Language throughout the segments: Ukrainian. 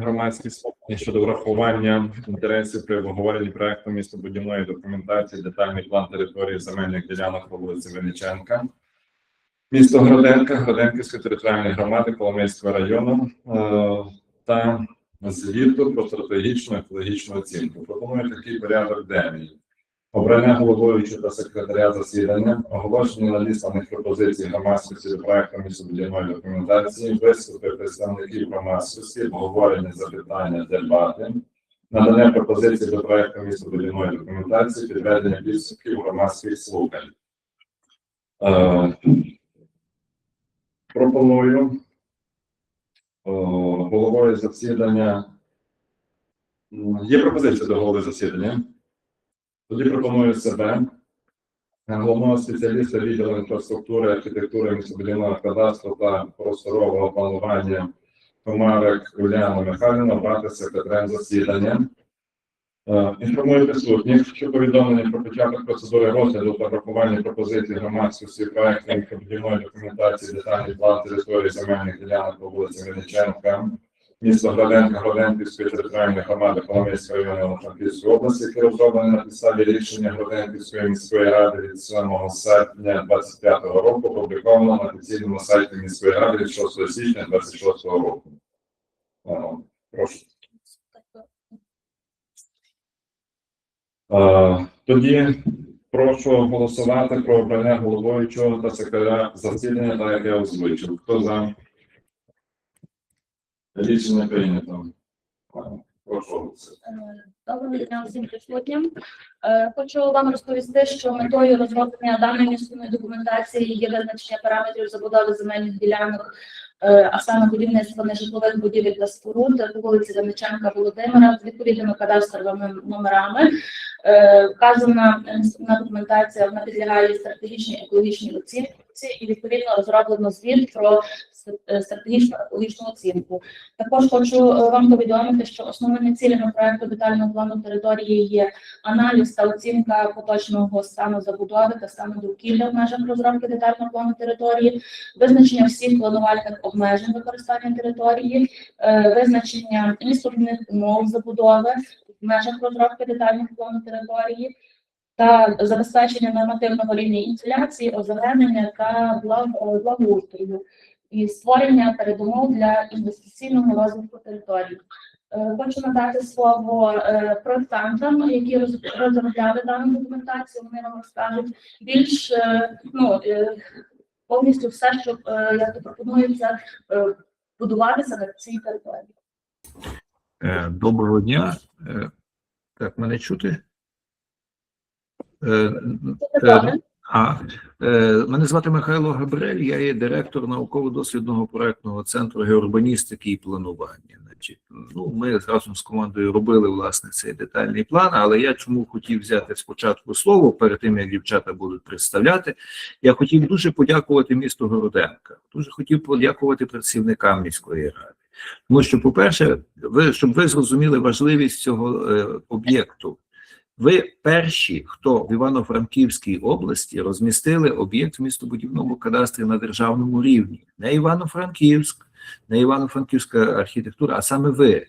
громадські слухання щодо врахування інтересів при обговоренні проекту містобудівної документації, детальний план території земельних ділянок по вулиці Вениченка, місто Гроденка, Гроденківської територіальної громади Коломийського району е, та звіту про стратегічну екологічну оцінку. Пропоную такий порядок денний. Обрання головуючого та секретаря засідання, оголошення надісланих пропозицій громадськості до проекту містобудівної документації, виступи представників громадськості, обговорення запитання, дебати, надання пропозицій до проекту містобудівної документації, підведення підсумків громадських слухань. Е, пропоную е, головою засідання. Є пропозиція до голови засідання. Тоді пропоную себе, е, головного спеціаліста відділу інфраструктури, архітектури, містобудівного кадастру та просторового планування Комарик Уляну Михайлівну обрати секретарем засідання. Е, Інформую присутніх, що повідомлення про початок процедури розгляду та врахування пропозицій громадськості проекту містобудівної документації детальний план території земельних ділянок по вулиці Вениченка, місто Граденка, Граденківської територіальної громади Коломийського району Франківської області, яке розроблене на підставі рішення Граденківської міської ради від 7 серпня 25 року, опубліковано на офіційному сайті міської ради від 6 січня 26 року. Прошу. Тоді прошу голосувати про обрання головуючого та секретаря засідання, так як я озвучив. Хто за? Рішення прийнято. Доброго дня всім присутнім. Е, Хочу вам розповісти, що метою розроблення даної місцевої документації є визначення параметрів забудови земельних ділянок, е, а саме будівництво нежитлових будівель та споруд по вулиці Замиченка Володимира з відповідними кадастровими номерами. Е, Вказана на документація вона підлягає стратегічній екологічній оцінці і відповідно розроблено звіт про стратегічну екологічну оцінку. Також хочу е, вам повідомити, що основними цілями проекту детального плану території є аналіз та оцінка поточного стану забудови та стану довкілля в межах розробки детального плану території, визначення всіх планувальних обмежень використання території, е, визначення містобудівних умов забудови в межах розробки детального плану території. Та забезпечення нормативного рівня інсуляції, озеленення та благ- благоустрою і створення передумов для інвестиційного розвитку території. Е, Хочу надати слово е, проектантам, які розробляли дану документацію. Вони вам розкажуть більш е, ну, повністю все, що як пропонується будуватися на цій території. Доброго дня. Так, мене чути? Добре. А, е, мене звати Михайло Габрель, я є директор науково-дослідного проектного центру геоурбаністики і планування. Значить, ну, ми разом з командою робили власне цей детальний план, але я чому хотів взяти спочатку слово перед тим, як дівчата будуть представляти. Я хотів дуже подякувати місту Городенка, дуже хотів подякувати працівникам міської ради. Тому що, по-перше, ви щоб ви зрозуміли важливість цього е, об'єкту. Ви перші, хто в Івано-Франківській області розмістили об'єкт в містобудівному кадастрі на державному рівні. Не Івано-Франківськ, не Івано-Франківська архітектура, а саме ви.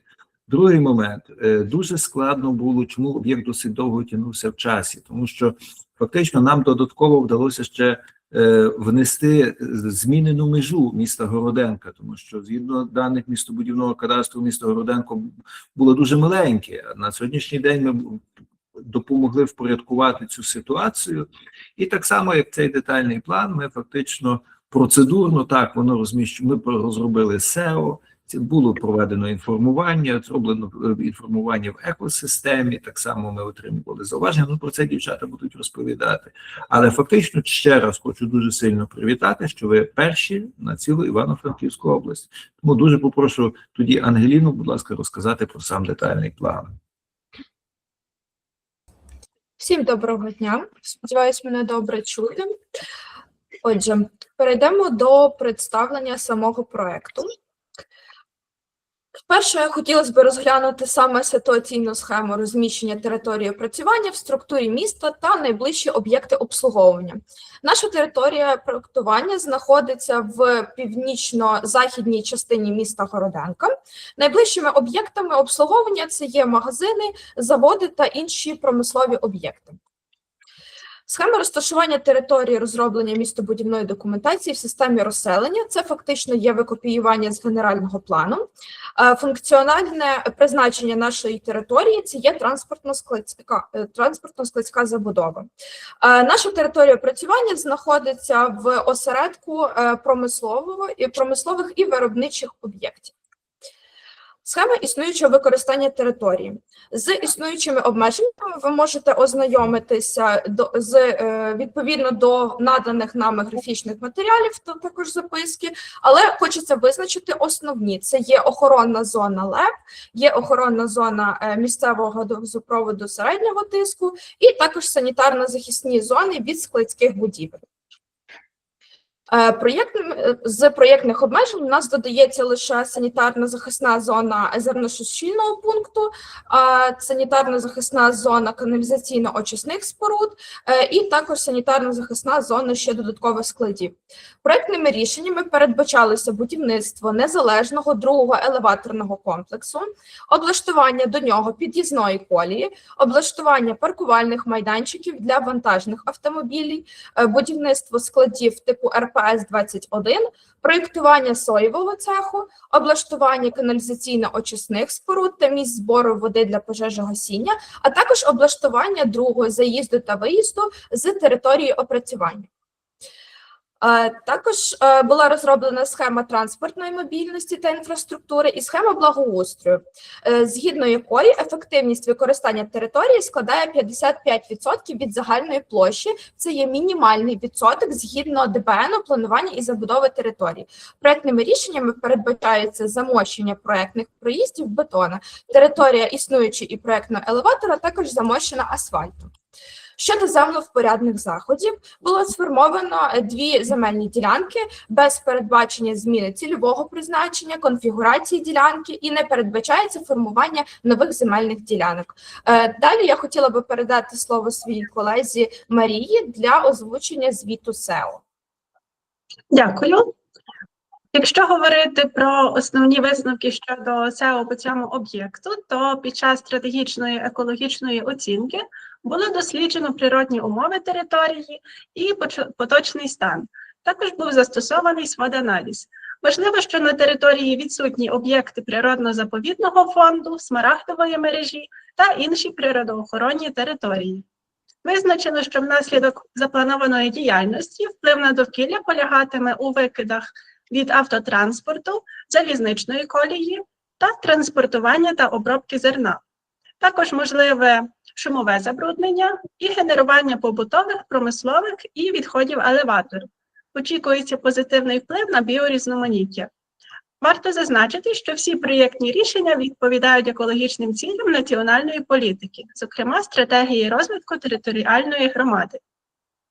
Другий момент е, дуже складно було, чому об'єкт досить довго тягнувся в часі, тому що фактично нам додатково вдалося ще е, внести змінену межу міста Городенка, тому що згідно даних містобудівного кадастру, місто Городенко було дуже маленьке. На сьогоднішній день ми допомогли впорядкувати цю ситуацію. І так само, як цей детальний план, ми фактично процедурно так воно розміщено. Ми розробили SEO, було проведено інформування, зроблено е, інформування в екосистемі. Так само ми отримували зауваження. Ну про це дівчата будуть розповідати. Але фактично ще раз хочу дуже сильно привітати, що ви перші на цілу Івано-Франківську область. Тому дуже попрошу тоді Ангеліну, будь ласка, розказати про сам детальний план. Всім доброго дня. Сподіваюсь, мене добре чути. Отже, перейдемо до представлення самого проекту. Перше, хотілося б розглянути саме ситуаційну схему розміщення території опрацювання в структурі міста та найближчі об'єкти обслуговування. Наша територія проектування знаходиться в північно-західній частині міста Городенка. Найближчими об'єктами обслуговування це є магазини, заводи та інші промислові об'єкти. Схема розташування території розроблення містобудівної документації в системі розселення це фактично є викопіювання з генерального плану. Е, Функціональне призначення нашої території це є транспортно-складська е, транспортно-складська забудова. Е, Наша територія опрацювання знаходиться в осередку промислового і промислових і виробничих об'єктів. Схема існуючого використання території. З існуючими обмеженнями ви можете ознайомитися до, з, е, відповідно до наданих нами графічних матеріалів, та також записки, але хочеться визначити основні: це є охоронна зона ЛЕП, є охоронна зона е, місцевого газопроводу середнього тиску, і також санітарно-захисні зони від складських будівель. Е, Проєктним е, з проєктних обмежень у нас додається лише санітарно-захисна зона зерносушильного пункту, а санітарно-захисна зона каналізаційно-очисних споруд е, і також санітарно-захисна зона ще додаткових складів. Проектними рішеннями передбачалося будівництво незалежного другого елеваторного комплексу, облаштування до нього під'їзної колії, облаштування паркувальних майданчиків для вантажних автомобілів, будівництво складів типу РПС-21, проєктування соєвого цеху, облаштування каналізаційно-очисних споруд та місць збору води для пожежогасіння, а також облаштування другого заїзду та виїзду з території опрацювання. Також е, була розроблена схема транспортної мобільності та інфраструктури і схема благоустрою, е, згідно якої ефективність використання території складає 55% від загальної площі. Це є мінімальний відсоток згідно ДБН планування і забудови території. Проектними рішеннями передбачається замощення проектних проїздів бетона. Територія існуючої і проектного елеватора також замощена асфальтом. Щодо землевпорядних заходів, було сформовано е, дві земельні ділянки без передбачення зміни цільового призначення, конфігурації ділянки і не передбачається формування нових земельних ділянок. Е, Далі я хотіла би передати слово своїй колезі Марії для озвучення звіту СЕО. Дякую. Якщо говорити про основні висновки щодо СЕО по цьому об'єкту, то під час стратегічної екологічної оцінки було досліджено природні умови території і поточний стан. Також був застосований сводоаналіз. Важливо, що на території відсутні об'єкти природно-заповідного фонду, смарагдової мережі та інші природоохоронні території. Визначено, що внаслідок запланованої діяльності вплив на довкілля полягатиме у викидах від автотранспорту, залізничної колії та транспортування та обробки зерна. Також можливе шумове забруднення і генерування побутових, промислових і відходів елеватору. Очікується позитивний вплив на біорізноманіття. Варто зазначити, що всі проєктні рішення відповідають екологічним цілям національної політики, зокрема стратегії розвитку територіальної громади.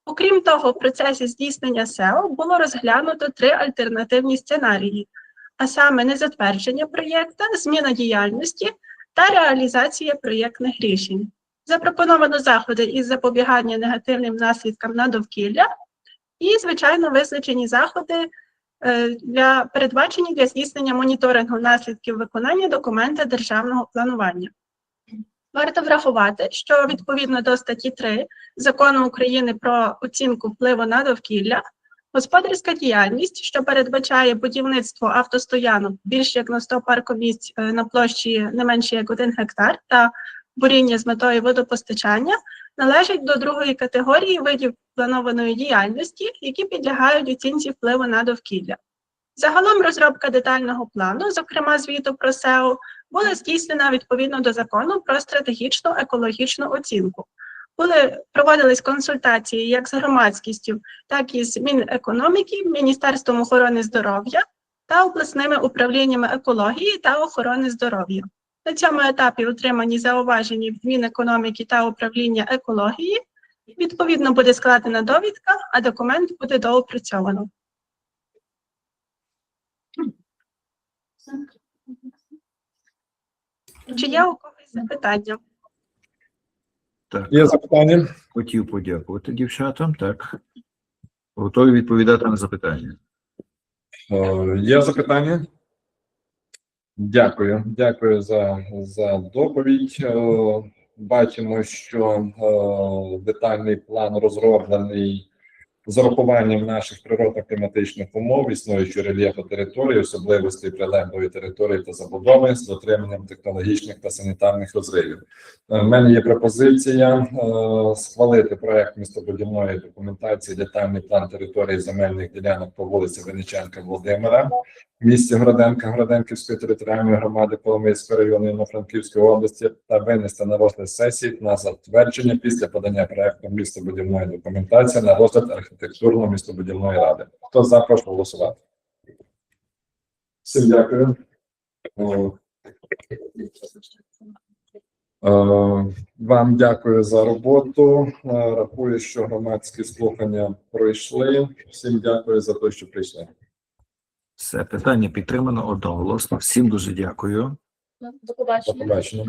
Окрім того, в процесі здійснення СЕО було розглянуто три альтернативні сценарії, а саме незатвердження проєкта, зміна діяльності та реалізація проєктних рішень. Запропоновано заходи із запобігання негативним наслідкам на довкілля і, звичайно, визначені заходи е, для передбачені для здійснення моніторингу наслідків виконання документа державного планування. Варто врахувати, що відповідно до статті 3 Закону України про оцінку впливу на довкілля, господарська діяльність, що передбачає будівництво автостоянок більш як на 100 паркомісць е, на площі не менше як 1 гектар та буріння з метою водопостачання, належить до другої категорії видів планованої діяльності, які підлягають оцінці впливу на довкілля. Загалом розробка детального плану, зокрема звіту про СЕО, була здійснена відповідно до закону про стратегічну екологічну оцінку. Були проводились консультації як з громадськістю, так і з Мінекономіки, Міністерством охорони здоров'я та обласними управліннями екології та охорони здоров'я. На цьому етапі отримані зауваження від Мінекономіки та управління екології. Відповідно буде складена довідка, а документ буде доопрацьовано. Чи є у когось запитання? Так, Є запитання? хотів подякувати дівчатам. Так. Готові відповідати на запитання. О, Є запитання? Дякую, дякую за, за доповідь. Е, Бачимо, що о, детальний план розроблений з урахуванням наших природно-кліматичних умов, існуючого рельєфу території, особливостей прилеглої території та забудови з дотриманням технологічних та санітарних розривів. Е, В мене є пропозиція е, схвалити проект містобудівної документації, детальний план території земельних ділянок по вулиці Вениченка Володимира, місті Гроденка Гроденківської територіальної громади Коломийського району Івано-Франківської області та винести на розгляд сесії на затвердження після подання проекту містобудівної документації на розгляд архітектурно-містобудівної ради. Хто за, прошу голосувати. Всім дякую. Е, Вам дякую за роботу. Е, Рахую, що громадські слухання пройшли. Всім дякую за те, що прийшли. Все питання підтримано одноголосно. Всім дуже дякую. До До побачення. побачення.